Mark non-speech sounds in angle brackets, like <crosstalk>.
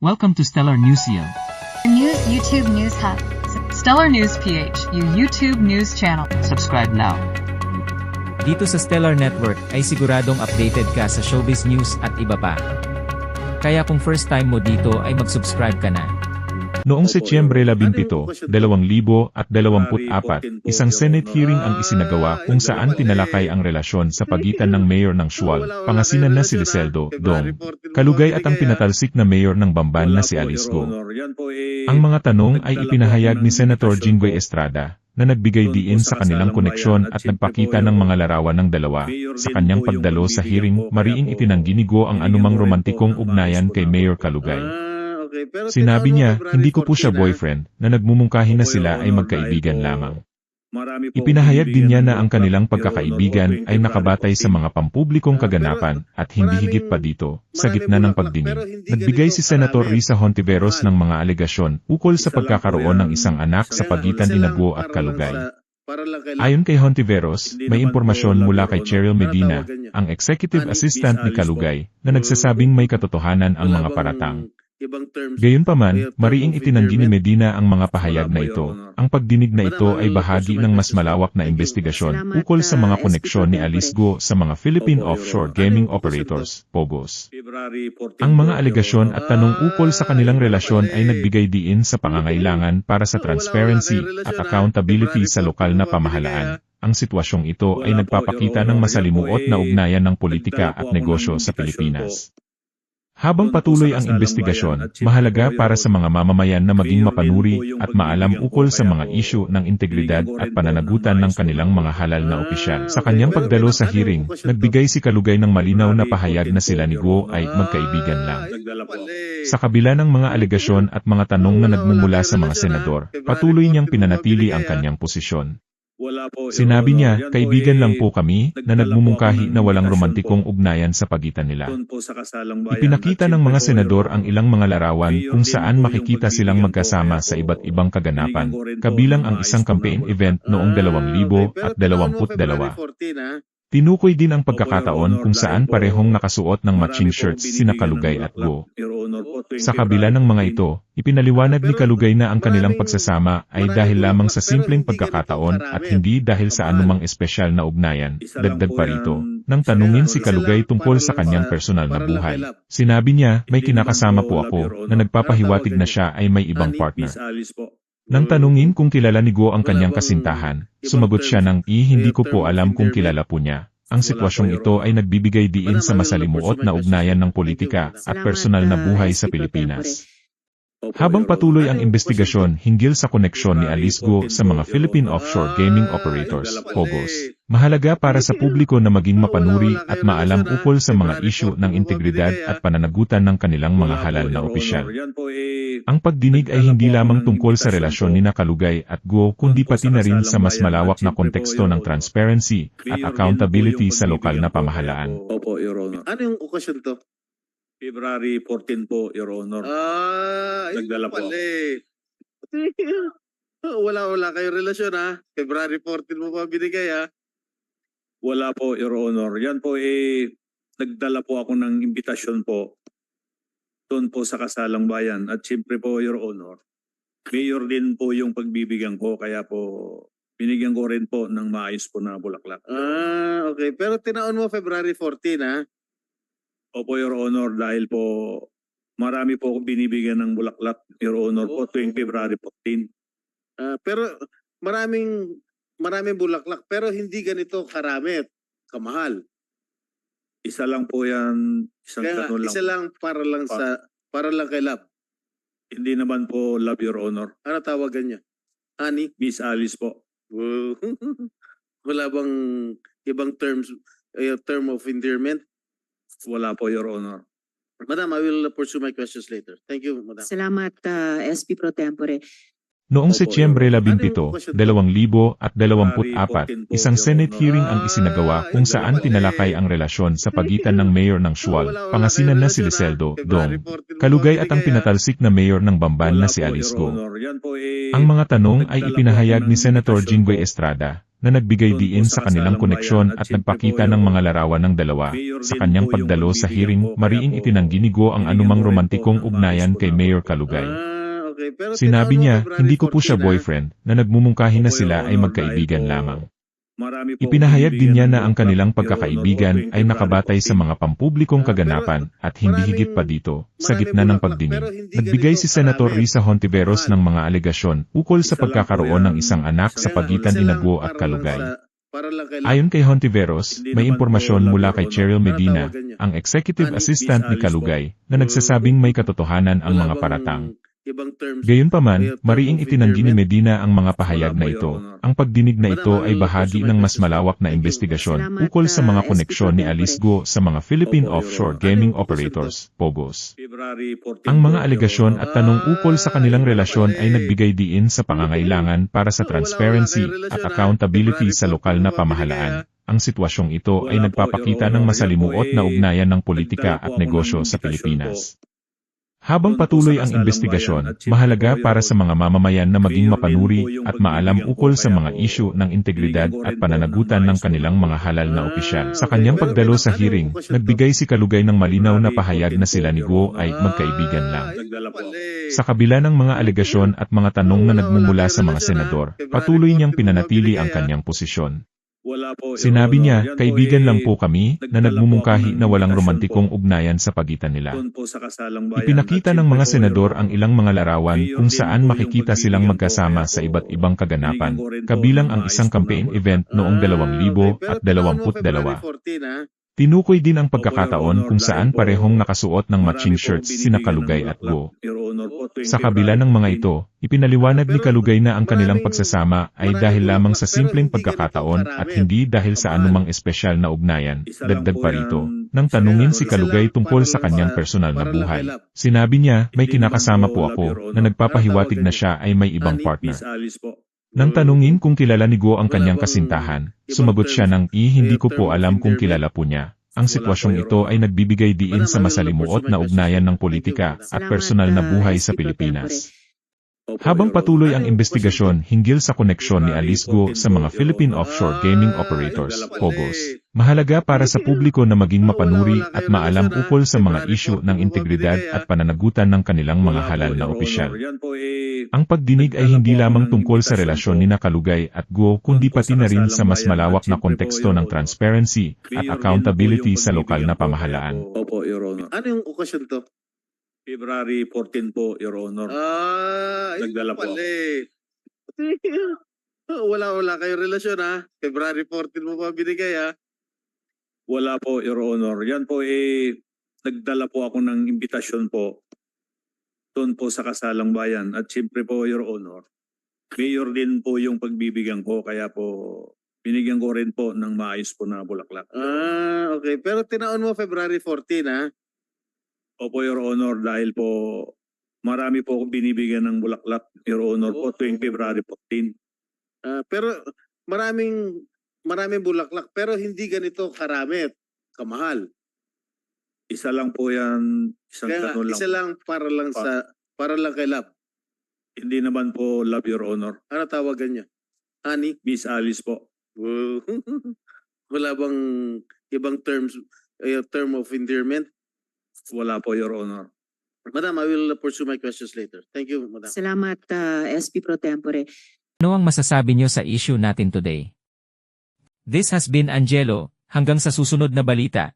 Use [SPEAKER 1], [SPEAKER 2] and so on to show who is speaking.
[SPEAKER 1] Welcome to Stellar Newsium.
[SPEAKER 2] News YouTube News Hub.
[SPEAKER 3] Stellar News PH, yung YouTube news channel.
[SPEAKER 1] Subscribe now.
[SPEAKER 4] Dito sa Stellar Network ay siguradong updated ka sa showbiz news at iba pa. Kaya kung first time mo dito ay mag-subscribe ka na.
[SPEAKER 5] Noong Setyembre 17, 2024, isang Senate hearing ang isinagawa kung saan tinalakay ang relasyon sa pagitan ng mayor ng Shual, Pangasinan na si Liseldo, Dong, Kalugay at ang pinatalsik na mayor ng Bamban na si Alice Go. Ang mga tanong ay ipinahayag ni Senator Jinggoy Estrada, na nagbigay diin sa kanilang koneksyon at nagpakita ng mga larawan ng dalawa. Sa kanyang pagdalo sa hearing, mariing itinanggi ni Go ang anumang romantikong ugnayan kay Mayor Kalugay. Sinabi niya, hindi ko po siya boyfriend, na nagmumungkahi na sila ay magkaibigan lamang. Ipinahayag din niya na ang kanilang pagkakaibigan ay nakabatay sa mga pampublikong kaganapan at hindi higit pa dito, sa gitna ng pagdinig. Nagbigay si Senator Risa Hontiveros ng mga alegasyon ukol sa pagkakaroon ng isang anak sa pagitan ni Naguo at Kalugay. Ayon kay Hontiveros, may impormasyon mula kay Cheryl Medina, ang executive assistant ni Kalugay, na nagsasabing may katotohanan ang mga paratang. Gayunpaman, mariing itinanggi ni Medina ang mga pahayag na ito. Ang pagdinig na ito ay bahagi ng mas malawak na investigasyon ukol sa mga koneksyon ni Alice Go sa mga Philippine Offshore Gaming Operators, POGOS. Ang mga alegasyon at tanong ukol sa kanilang relasyon ay nagbigay diin sa pangangailangan para sa transparency at accountability sa lokal na pamahalaan. Ang sitwasyong ito ay nagpapakita ng masalimuot na ugnayan ng politika at negosyo sa Pilipinas. Habang patuloy ang investigasyon, mahalaga para sa mga mamamayan na maging mapanuri at maalam ukol sa mga isyu ng integridad at pananagutan ng kanilang mga halal na opisyal. Sa kanyang pagdalo sa hearing, nagbigay si Kalugay ng malinaw na pahayag na sila ni Guo ay magkaibigan lang. Sa kabila ng mga alegasyon at mga tanong na nagmumula sa mga senador, patuloy niyang pinanatili ang kanyang posisyon. Sinabi niya, kaibigan lang po kami, na nagmumungkahi na walang romantikong ugnayan sa pagitan nila. Ipinakita ng mga senador ang ilang mga larawan kung saan makikita silang magkasama sa iba't ibang kaganapan, kabilang ang isang campaign event noong 2022. Tinukoy din ang pagkakataon kung saan parehong nakasuot ng matching shirts sina Kalugay at Go. Sa kabila ng mga ito, ipinaliwanag ni Kalugay na ang kanilang pagsasama ay dahil lamang sa simpleng pagkakataon at hindi dahil sa anumang espesyal na ugnayan. Dagdag pa rito, nang tanungin si Kalugay tungkol sa kanyang personal na buhay. Sinabi niya, may kinakasama po ako, na nagpapahiwatig na siya ay may ibang partner. Nang tanungin kung kilala ni Go ang kanyang kasintahan, sumagot siya ng, i hindi ko po alam kung kilala po niya. Ang sitwasyong ito ay nagbibigay diin sa masalimuot na ugnayan ng politika at personal na buhay sa Pilipinas. Habang patuloy ang investigasyon hinggil sa koneksyon ni Alice Go sa mga Philippine Offshore Gaming Operators, POGOS, mahalaga para sa publiko na maging mapanuri at maalam ukol sa mga isyu ng integridad at pananagutan ng kanilang mga halal na opisyal. Ang pagdinig ay hindi lamang tungkol sa relasyon ni Nakalugay at Go kundi pati na rin sa mas malawak na konteksto ng transparency at accountability sa lokal na pamahalaan.
[SPEAKER 6] Ano yung okasyon to?
[SPEAKER 7] February 14 po, Your Honor.
[SPEAKER 6] Ah, yun
[SPEAKER 7] Nagdala po
[SPEAKER 6] pala eh. <laughs> wala, wala kayong relasyon ha. February 14 mo pa binigay ha.
[SPEAKER 7] Wala po, Your Honor. Yan po eh, nagdala po ako ng imbitasyon po doon po sa Kasalang Bayan. At siyempre po, Your Honor, mayor din po yung pagbibigyan ko. Kaya po, binigyan ko rin po ng maayos po na bulaklak.
[SPEAKER 6] Ah, okay. Pero tinaon mo February 14 ha.
[SPEAKER 7] Opo, Your Honor, dahil po marami po akong binibigyan ng bulaklak, Your Honor, po tuwing February 14.
[SPEAKER 6] Ah, pero maraming maraming bulaklak pero hindi ganito karami at kamahal.
[SPEAKER 7] Isa lang po yan, isang
[SPEAKER 6] Kaya nga,
[SPEAKER 7] ganun lang.
[SPEAKER 6] isa lang para lang
[SPEAKER 7] Pa-
[SPEAKER 6] sa para lang kay Love.
[SPEAKER 7] Hindi naman po love, Your Honor.
[SPEAKER 6] Ano tawagan niya? Honey?
[SPEAKER 7] Miss Alice po. <laughs>
[SPEAKER 6] Wala bang ibang terms eh, term of endearment?
[SPEAKER 7] Wala po, Your Honor.
[SPEAKER 6] Madam, I will pursue my questions later. Thank you, Madam.
[SPEAKER 8] Salamat, uh, SP Pro Tempore.
[SPEAKER 5] Noong
[SPEAKER 7] Opo,
[SPEAKER 5] Setyembre
[SPEAKER 7] Your Honor.
[SPEAKER 5] 17, 2024, isang Senate hearing ang isinagawa kung saan tinalakay ang relasyon sa pagitan ng mayor ng Shual, Pangasinan na si Liseldo, Dong, Kalugay at ang pinatalsik na mayor ng Bamban na si Alice Go.
[SPEAKER 7] Eh,
[SPEAKER 5] Ang mga tanong ay ipinahayag ni Senator Jinggoy. Estrada, na nagbigay diin sa kanilang koneksyon at nagpakita ng mga larawan ng dalawa. Sa kanyang pagdalo sa hearing, mariing itinanggi ni Go ang anumang romantikong ugnayan kay Mayor Kalugay.
[SPEAKER 6] Ah,
[SPEAKER 5] Sinabi niya, hindi ko po siya
[SPEAKER 6] 14,
[SPEAKER 5] boyfriend, na nagmumungkahi na sila ay
[SPEAKER 7] Honor,
[SPEAKER 5] magkaibigan lamang. Ipinahayag din niya na ang kanilang pagkakaibigan ay nakabatay sa mga pampublikong
[SPEAKER 6] Ah,
[SPEAKER 5] kaganapan at hindi higit pa dito, sa gitna ng pagdinig. Nagbigay si Senator. Risa Hontiveros ng mga alegasyon ukol sa pagkakaroon ng isang anak sa pagitan Nago at Kalugay. Ayon kay Hontiveros, may impormasyon
[SPEAKER 7] po
[SPEAKER 5] mula kay Cheryl. Medina, ang executive assistant ni Kalugay, na nagsasabing may katotohanan ang mga paratang.
[SPEAKER 6] Ibang terms.
[SPEAKER 5] Gayunpaman, mariing itinanggi ni? Medina ang mga pahayag na ito. Ang pagdinig na ito ay bahagi ng mas malawak na investigasyon ukol sa mga
[SPEAKER 8] ah,
[SPEAKER 5] koneksyon ni Alice. Go sa mga Philippine offshore gaming
[SPEAKER 6] Anong
[SPEAKER 5] operators, POGOs.
[SPEAKER 7] February 14
[SPEAKER 5] Ang mga alegasyon at tanong ukol sa kanilang relasyon ay nagbigay diin sa pangangailangan para sa transparency at
[SPEAKER 6] ah.
[SPEAKER 5] accountability sa lokal
[SPEAKER 6] 14
[SPEAKER 5] na pamahalaan. Ang sitwasyong ito ay nagpapakita ng masalimuot na ugnayan ng politika at negosyo sa Pilipinas. Habang patuloy ang investigasyon, mahalaga para sa mga mamamayan na maging mapanuri at maalam ukol sa mga isyu ng integridad at pananagutan
[SPEAKER 7] ng
[SPEAKER 5] kanilang mga halal na
[SPEAKER 6] Ah,
[SPEAKER 5] opisyal. Sa kanyang pagdalo sa
[SPEAKER 6] ano
[SPEAKER 5] hearing, nagbigay si Kalugay ng malinaw na
[SPEAKER 7] February
[SPEAKER 5] pahayag na
[SPEAKER 7] 14
[SPEAKER 5] sila ni
[SPEAKER 7] Your
[SPEAKER 5] ay
[SPEAKER 7] Honor.
[SPEAKER 5] magkaibigan lang.
[SPEAKER 6] Ah.
[SPEAKER 5] Sa kabila ng mga alegasyon at mga tanong na nagmumula sa mga senador,
[SPEAKER 6] ah.
[SPEAKER 5] Patuloy niyang
[SPEAKER 6] 14 mo pa
[SPEAKER 5] pinanatili ang
[SPEAKER 6] ah.
[SPEAKER 5] kanyang posisyon.
[SPEAKER 7] Wala po,
[SPEAKER 5] Sinabi niya,
[SPEAKER 7] Yan
[SPEAKER 5] kaibigan po,
[SPEAKER 7] eh,
[SPEAKER 5] lang po kami na nagmumungkahi na walang romantikong
[SPEAKER 7] po.
[SPEAKER 5] ugnayan sa pagitan nila.
[SPEAKER 7] Po sa bayan,
[SPEAKER 5] Ipinakita ng mga senador ang ilang mga larawan kung saan makikita silang magkasama sa iba't ibang kaganapan, kabilang ang isang campaign event noong
[SPEAKER 6] 2022.
[SPEAKER 5] Tinukoy din ang pagkakataon kung saan parehong nakasuot ng matching shirts sina Kalugay at Go. Sa kabila ng mga
[SPEAKER 7] 14.
[SPEAKER 5] ito, ipinaliwanag ni Kalugay na ang kanilang pagsasama ay dahil lamang sa simpleng pagkakataon at hindi dahil sa anumang espesyal na ugnayan. Dagdag pa rito, nang tanungin si Kalugay tungkol sa kanyang personal na buhay. Sinabi niya, may kinakasama
[SPEAKER 7] po
[SPEAKER 5] ako na nagpapahiwatig na siya ay may ibang partner. Nang tanungin kung kilala ni Go ang kanyang kasintahan, sumagot siya ng, i hindi ko po alam kung kilala po niya. Ang sitwasyong ito ay nagbibigay diin sa masalimuot na ugnayan ng politika at personal na
[SPEAKER 8] ah,
[SPEAKER 5] buhay sa Pilipinas. Habang patuloy ang investigasyon hinggil sa koneksyon ni Alice Go
[SPEAKER 7] 14
[SPEAKER 5] sa mga Philippine offshore gaming operators, POGOs, mahalaga para sa publiko na maging mapanuri at maalam ukol sa mga isyu
[SPEAKER 6] 14
[SPEAKER 5] ng integridad at pananagutan ng kanilang mga halal na opisyal. Ang pagdinig ay hindi lamang
[SPEAKER 7] ng
[SPEAKER 5] tungkol sa relasyon ni Kalugay at Go kundi pati na rin sa mas malawak na konteksto ng transparency at accountability sa lokal na pamahalaan.
[SPEAKER 6] Ano yung okasyon to?
[SPEAKER 7] February 14 po, Your Honor.
[SPEAKER 6] Ah, yun
[SPEAKER 7] Nagdala po
[SPEAKER 6] pala eh. <laughs> wala, wala kayo relasyon ha. February 14 mo pa binigay ha.
[SPEAKER 7] Wala po, Your Honor. Yan po, eh, nagdala po ako ng imbitasyon po doon po sa kasalang bayan. At siyempre po, Your Honor, mayor din po yung pagbibigyan ko. Kaya po, binigyan ko rin po ng maayos po na bulaklak.
[SPEAKER 6] Ah, okay. Pero tinaon mo February 14 ha.
[SPEAKER 7] Opo, Your Honor, dahil po marami po akong binibigyan ng bulaklak, Your Honor, po tuwing February 14.
[SPEAKER 6] Ah, pero maraming maraming bulaklak pero hindi ganito karami kamahal.
[SPEAKER 7] Isa lang po yan, isang
[SPEAKER 6] Kaya nga,
[SPEAKER 7] lang.
[SPEAKER 6] isa lang para lang
[SPEAKER 7] Pa-
[SPEAKER 6] sa para lang kay love.
[SPEAKER 7] Hindi naman po love, Your Honor.
[SPEAKER 6] Ano tawagan niya? Honey?
[SPEAKER 7] Miss Alice po. <laughs>
[SPEAKER 6] Wala bang ibang terms eh, term of endearment?
[SPEAKER 7] Wala po, Your Honor.
[SPEAKER 6] Madam, I will pursue my questions later. Thank you, madam.
[SPEAKER 8] Salamat, ah, SP Pro Tempore.
[SPEAKER 4] Ano ang masasabi niyo sa issue natin today? This has been Angelo, hanggang sa susunod na balita.